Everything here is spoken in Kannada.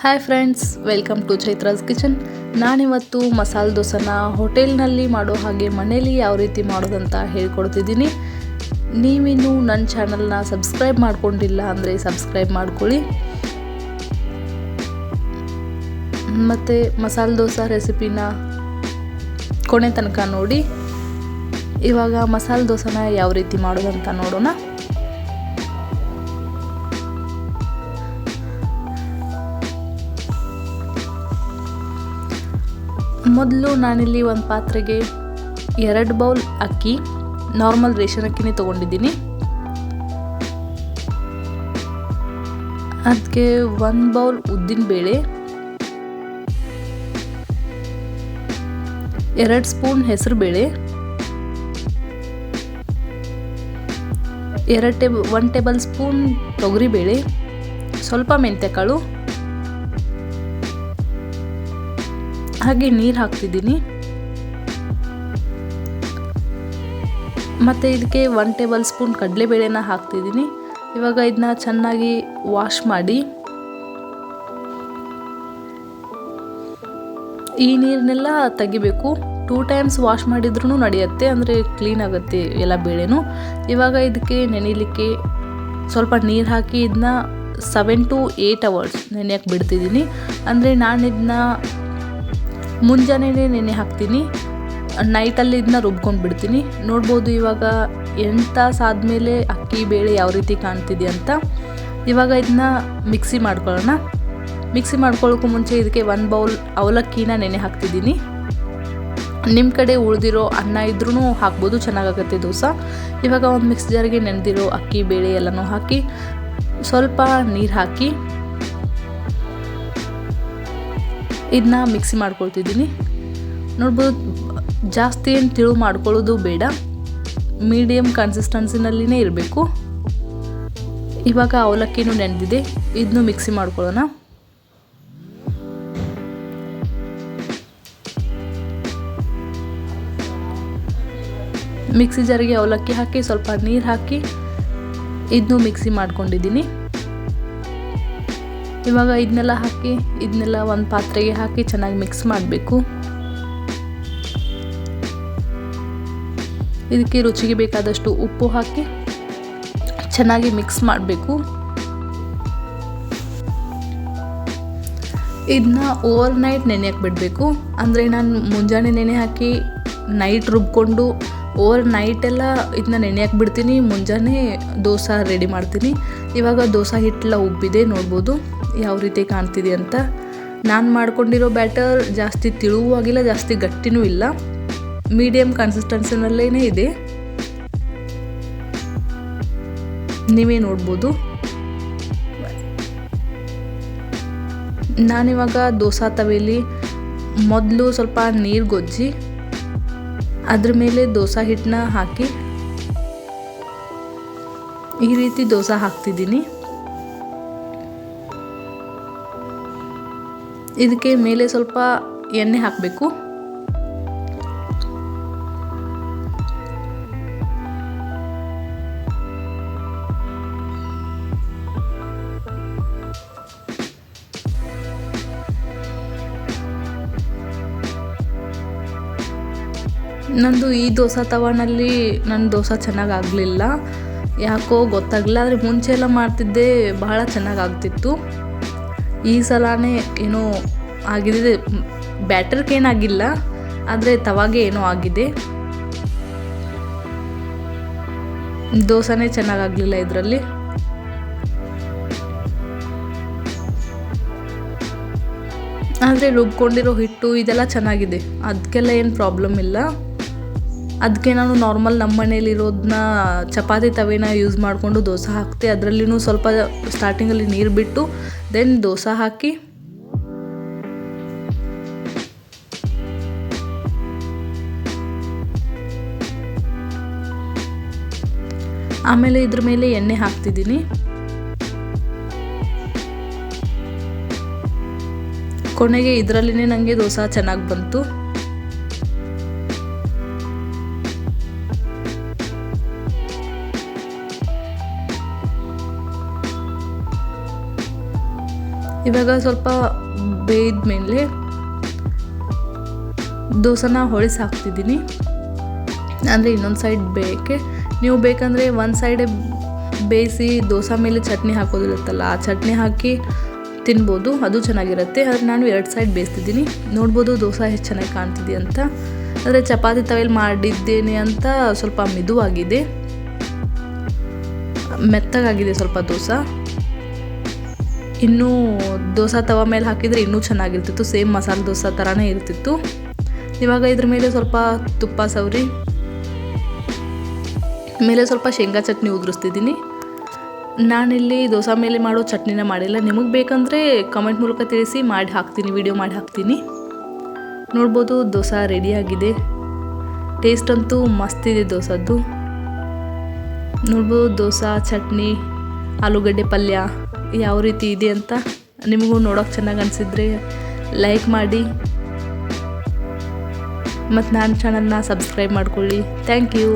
Hi friends welcome to Chaitra's kitchen ನಾನಿವತ್ತು ಮಸಾಲೆ ದೋಸೆನ ಹೋಟೆಲ್ನಲ್ಲಿ ಮಾಡೋ ಹಾಗೆ ಮನೇಲಿ ಯಾವ ರೀತಿ ಮಾಡೋದಂತ ಹೇಳ್ಕೊಡ್ತಿದ್ದೀನಿ. ನೀವಿನ್ನು ನನ್ನ ಚಾನಲ್ನ ಸಬ್ಸ್ಕ್ರೈಬ್ ಮಾಡ್ಕೊಂಡಿಲ್ಲ ಅಂದರೆ ಸಬ್ಸ್ಕ್ರೈಬ್ ಮಾಡ್ಕೊಳ್ಳಿ. ಮತ್ತು ಮಸಾಲೆ ದೋಸೆ ರೆಸಿಪಿನ ಕೊನೆ ತನಕ ನೋಡಿ. ಇವಾಗ ಮಸಾಲೆ ದೋಸೆನ ಯಾವ ರೀತಿ ಮಾಡೋದಂತ ನೋಡೋಣ. ಮೊದಲು ನಾನಿಲ್ಲಿ ಒಂದು ಪಾತ್ರೆಗೆ ಎರಡು ಬೌಲ್ ಅಕ್ಕಿ ನಾರ್ಮಲ್ ರೇಷನ್ ಅಕ್ಕಿನೇ ತೊಗೊಂಡಿದ್ದೀನಿ. ಅದಕ್ಕೆ ಒಂದು ಬೌಲ್ ಉದ್ದಿನ ಬೇಳೆ, ಎರಡು ಸ್ಪೂನ್ ಹೆಸರು ಬೇಳೆ, ಎರಡು ಟೇಬಲ್ ಒನ್ ಟೇಬಲ್ ಸ್ಪೂನ್ ತೊಗರಿಬೇಳೆ ಸ್ವಲ್ಪ ಮೆಂತ್ಯಕಾಳು ಹಾಗೆ ನೀರು ಹಾಕ್ತಿದ್ದೀನಿ. ಮತ್ತು ಇದಕ್ಕೆ ಒನ್ ಟೇಬಲ್ ಸ್ಪೂನ್ ಕಡಲೆಬೇಳೆನ ಹಾಕ್ತಿದ್ದೀನಿ. ಇವಾಗ ಇದನ್ನ ಚೆನ್ನಾಗಿ ವಾಶ್ ಮಾಡಿ. ಈ ನೀರನ್ನೆಲ್ಲ ತೆಗಿಬೇಕು. ಟೂ ಟೈಮ್ಸ್ ವಾಶ್ ಮಾಡಿದ್ರೂ ನಡೆಯುತ್ತೆ, ಅಂದರೆ ಕ್ಲೀನ್ ಆಗುತ್ತೆ ಎಲ್ಲ ಬೇಳೆನೂ. ಇವಾಗ ಇದಕ್ಕೆ ನೆನೆಯಲಿಕ್ಕೆ ಸ್ವಲ್ಪ ನೀರು ಹಾಕಿ ಇದನ್ನ ಸೆವೆನ್ ಟು ಏಯ್ಟ್ ಅವರ್ಸ್ ನೆನೆಯಕ್ಕೆ ಬಿಡ್ತಿದ್ದೀನಿ. ಅಂದರೆ ನಾನು ಇದನ್ನ ಮುಂಜಾನೆ ನೆನೆ ಹಾಕ್ತೀನಿ. ನೈಟಲ್ಲಿ ಇದನ್ನ ರುಬ್ಕೊಂಡು ಬಿಡ್ತೀನಿ. ನೋಡ್ಬೋದು ಇವಾಗ ಎಂಟು ತಾಸು ಆದಮೇಲೆ ಅಕ್ಕಿ ಬೇಳೆ ಯಾವ ರೀತಿ ಕಾಣ್ತಿದೆ ಅಂತ. ಇವಾಗ ಇದನ್ನ ಮಿಕ್ಸಿ ಮಾಡ್ಕೊಳ್ಳೋಣ. ಮಿಕ್ಸಿ ಮಾಡ್ಕೊಳ್ಳೋಕ್ಕೂ ಮುಂಚೆ ಇದಕ್ಕೆ ಒಂದು ಬೌಲ್ ಅವಲಕ್ಕಿನ ನೆನೆ ಹಾಕ್ತಿದ್ದೀನಿ. ನಿಮ್ಮ ಕಡೆ ಉಳಿದಿರೋ ಅನ್ನ ಇದ್ರೂ ಹಾಕ್ಬೋದು, ಚೆನ್ನಾಗಾಗತ್ತೆ ದೋಸೆ. ಇವಾಗ ಒಂದು ಮಿಕ್ಸ್ ಜಾರಿಗೆ ನೆನೆದಿರೋ ಅಕ್ಕಿ, ಬೇಳೆ ಎಲ್ಲನೂ ಹಾಕಿ ಸ್ವಲ್ಪ ನೀರು ಹಾಕಿ ಇದನ್ನ ಮಿಕ್ಸಿ ಮಾಡ್ಕೊಳ್ತಿದ್ದೀನಿ. ನೋಡ್ಬೋದು, ಜಾಸ್ತಿ ಏನು ತಿಳು ಮಾಡ್ಕೊಳ್ಳೋದು ಬೇಡ. ಮೀಡಿಯಮ್ ಕನ್ಸಿಸ್ಟೆನ್ಸಿನಲ್ಲಿನೇ ಇರಬೇಕು. ಇವಾಗ ಅವಲಕ್ಕಿನೂ ನೆನೆದಿದೆ. ಇದನ್ನು ಮಿಕ್ಸಿ ಮಾಡ್ಕೊಳ್ಳೋಣ. ಮಿಕ್ಸಿ ಜಾರಿಗೆ ಅವಲಕ್ಕಿ ಹಾಕಿ, ಸ್ವಲ್ಪ ನೀರು ಹಾಕಿ ಇದನ್ನು ಮಿಕ್ಸಿ ಮಾಡ್ಕೊಂಡಿದ್ದೀನಿ. ಇವಾಗ ಇದನ್ನೆಲ್ಲ ಹಾಕಿ ಇದನ್ನೆಲ್ಲ ಒಂದು ಪಾತ್ರೆಗೆ ಹಾಕಿ ಚೆನ್ನಾಗಿ ಮಿಕ್ಸ್ ಮಾಡಬೇಕು. ಇದಕ್ಕೆ ರುಚಿಗೆ ಬೇಕಾದಷ್ಟು ಉಪ್ಪು ಹಾಕಿ ಚೆನ್ನಾಗಿ ಮಿಕ್ಸ್ ಮಾಡಬೇಕು. ಇದನ್ನ ಓವರ್ ನೈಟ್ ನೆನೆಯಕ್ಕೆ ಬಿಡಬೇಕು ಅಂದರೆ ನಾನು ಮುಂಜಾನೆ ನೆನೆ ಹಾಕಿ ನೈಟ್ ರುಬ್ಕೊಂಡು ಓವರ್ ನೈಟೆಲ್ಲ ಇದನ್ನ ನೆನೆಯಕ್ಕೆ ಬಿಡ್ತೀನಿ ಮುಂಜಾನೆ ದೋಸೆ ರೆಡಿ ಮಾಡ್ತೀನಿ. ಇವಾಗ ದೋಸೆ ಹಿಟ್ಟೆಲ್ಲ ಉಬ್ಬಿದೆ ನೋಡ್ಬೋದು. ಯಾವ ರೀತಿ ಕಾಣ್ತಿದೆ ಅಂತ. ನಾನು ಮಾಡ್ಕೊಂಡಿರೋ ಬ್ಯಾಟರ್ ಜಾಸ್ತಿ ತಿಳುವೂ ಆಗಿಲ್ಲ, ಜಾಸ್ತಿ ಗಟ್ಟಿನೂ ಇಲ್ಲ. ಮೀಡಿಯಮ್ ಕನ್ಸಿಸ್ಟೆನ್ಸಿನಲ್ಲೇ ಇದೆ. ನೀವೇ ನೋಡ್ಬೋದು. ನಾನಿವಾಗ ದೋಸೆ ತವೆಯಲ್ಲಿ ಮೊದಲು ಸ್ವಲ್ಪ ನೀರು ಗೊಜ್ಜಿ, ಅದ್ರ ಮೇಲೆ ದೋಸೆ ಹಿಟ್ಟನ್ನ ಹಾಕಿ ಈ ರೀತಿ ದೋಸೆ ಹಾಕ್ತಿದ್ದೀನಿ. ಇದಕ್ಕೆ ಮೇಲೆ ಸ್ವಲ್ಪ ಎಣ್ಣೆ ಹಾಕಬೇಕು. ನಂದು ಈ ದೋಸೆ ತವನಲ್ಲಿ ನನ್ನ ದೋಸೆ ಚೆನ್ನಾಗಿ ಆಗಲಿಲ್ಲ ಯಾಕೋ ಗೊತ್ತಾಗಲಿಲ್ಲ, ಆದರೆ ಮುಂಚೆ ಎಲ್ಲ ಮಾಡ್ತಿದ್ದೆ, ಬಹಳ ಚೆನ್ನಾಗಿ ಆಗ್ತಿತ್ತು ಈ ಸಲನೇ ಏನೋ ಆಗಿದೆ ಬ್ಯಾಟರ್ಗೇನಾಗಿಲ್ಲ ಆದರೆ ತವಾಗೆ ಏನೋ ಆಗಿದೆ. ದೋಸೆನೇ ಚೆನ್ನಾಗಾಗಲಿಲ್ಲ ಇದರಲ್ಲಿ. ಆದರೆ ರುಬ್ಕೊಂಡಿರೋ ಹಿಟ್ಟು ಇದೆಲ್ಲ ಚೆನ್ನಾಗಿದೆ. ಅದಕ್ಕೆಲ್ಲ ಏನು ಪ್ರಾಬ್ಲಮ್ ಇಲ್ಲ. ಅದಕ್ಕೆ ನಾನು ನಾರ್ಮಲ್ ನಮ್ಮ ಮನೇಲಿರೋದನ್ನ ಚಪಾತಿ ತವೆನ ಯೂಸ್ ಮಾಡಿಕೊಂಡು ದೋಸೆ ಹಾಕ್ತೆ. ಅದರಲ್ಲಿನೂ ಸ್ವಲ್ಪ ಸ್ಟಾರ್ಟಿಂಗಲ್ಲಿ ನೀರು ಬಿಟ್ಟು ದೆನ್ ದೋಸೆ ಹಾಕಿ. ಆಮೇಲೆ ಇದ್ರ ಮೇಲೆ ಎಣ್ಣೆ ಹಾಕ್ತಿದ್ದೀನಿ. ಕೊನೆಗೆ ಇದರಲ್ಲಿನೇ ನನಗೆ ದೋಸೆ ಚೆನ್ನಾಗಿ ಬಂತು. ಇವಾಗ ಸ್ವಲ್ಪ ಬೇಯ್ದ ಮೇಲೆ ದೋಸೆನ ಹೊಳಿಸಿ ಹಾಕ್ತಿದ್ದೀನಿ ಅಂದರೆ ಇನ್ನೊಂದು ಸೈಡ್ ಬೇಯಕ್ಕೆ. ನೀವು ಬೇಕಂದರೆ ಒಂದು ಸೈಡೇ ಬೇಯಿಸಿ ದೋಸೆ ಮೇಲೆ ಚಟ್ನಿ ಹಾಕೋದಿರುತ್ತಲ್ಲ ಆ ಚಟ್ನಿ ಹಾಕಿ ತಿನ್ಬೋದು, ಅದು ಚೆನ್ನಾಗಿರುತ್ತೆ. ಆದರೆ ನಾನು ಎರಡು ಸೈಡ್ ಬೇಯಿಸ್ತಿದ್ದೀನಿ. ನೋಡ್ಬೋದು ದೋಸೆ ಎಷ್ಟು ಚೆನ್ನಾಗಿ ಕಾಣ್ತಿದೆ ಅಂತ. ಆದರೆ ಚಪಾತಿ ತವೆಯಲ್ಲಿ ಮಾಡಿದ್ದೇನೆ ಅಂತ ಸ್ವಲ್ಪ ಮೆದುವಾಗಿದೆ. ಮೆತ್ತಗಾಗಿದೆ ಸ್ವಲ್ಪ ದೋಸೆ. ಇನ್ನೂ ದೋಸೆ ತವ ಮೇಲೆ ಹಾಕಿದರೆ ಇನ್ನೂ ಚೆನ್ನಾಗಿರ್ತಿತ್ತು. ಸೇಮ್ ಮಸಾಲೆ ದೋಸೆ ಥರನೇ ಇರ್ತಿತ್ತು. ಇವಾಗ ಇದ್ರ ಮೇಲೆ ಸ್ವಲ್ಪ ತುಪ್ಪ ಸವರಿ, ಮೇಲೆ ಸ್ವಲ್ಪ ಶೇಂಗಾ ಚಟ್ನಿ ಉದುರಿಸ್ತಿದ್ದೀನಿ. ನಾನಿಲ್ಲಿ ದೋಸೆ ಮೇಲೆ ಮಾಡೋ ಚಟ್ನಿನ ಮಾಡಿಲ್ಲ. ನಿಮಗೆ ಬೇಕಂದರೆ ಕಮೆಂಟ್ ಮೂಲಕ ತಿಳಿಸಿ ಮಾಡಿ ಹಾಕ್ತೀನಿ ವಿಡಿಯೋ ಮಾಡಿ ಹಾಕ್ತೀನಿ. ನೋಡ್ಬೋದು ದೋಸೆ ರೆಡಿಯಾಗಿದೆ ಟೇಸ್ಟ್ ಅಂತೂ ಮಸ್ತಿದೆ ದೋಸದ್ದು. ನೋಡ್ಬೋದು ದೋಸೆ, ಚಟ್ನಿ, ಆಲೂಗಡ್ಡೆ ಪಲ್ಯ. ಯಾವ ರೀತಿ ಇದೆ ಅಂತ ನಿಮಗೂ ನೋಡೋಕೆ ಚೆನ್ನಾಗಿ ಅನಿಸಿದ್ರೆ ಲೈಕ್ ಮಾಡಿ. ಮತ್ತು ನಾನು ಚಾನಲ್ನ ಸಬ್ಸ್ಕ್ರೈಬ್ ಮಾಡ್ಕೊಳ್ಳಿ. Thank you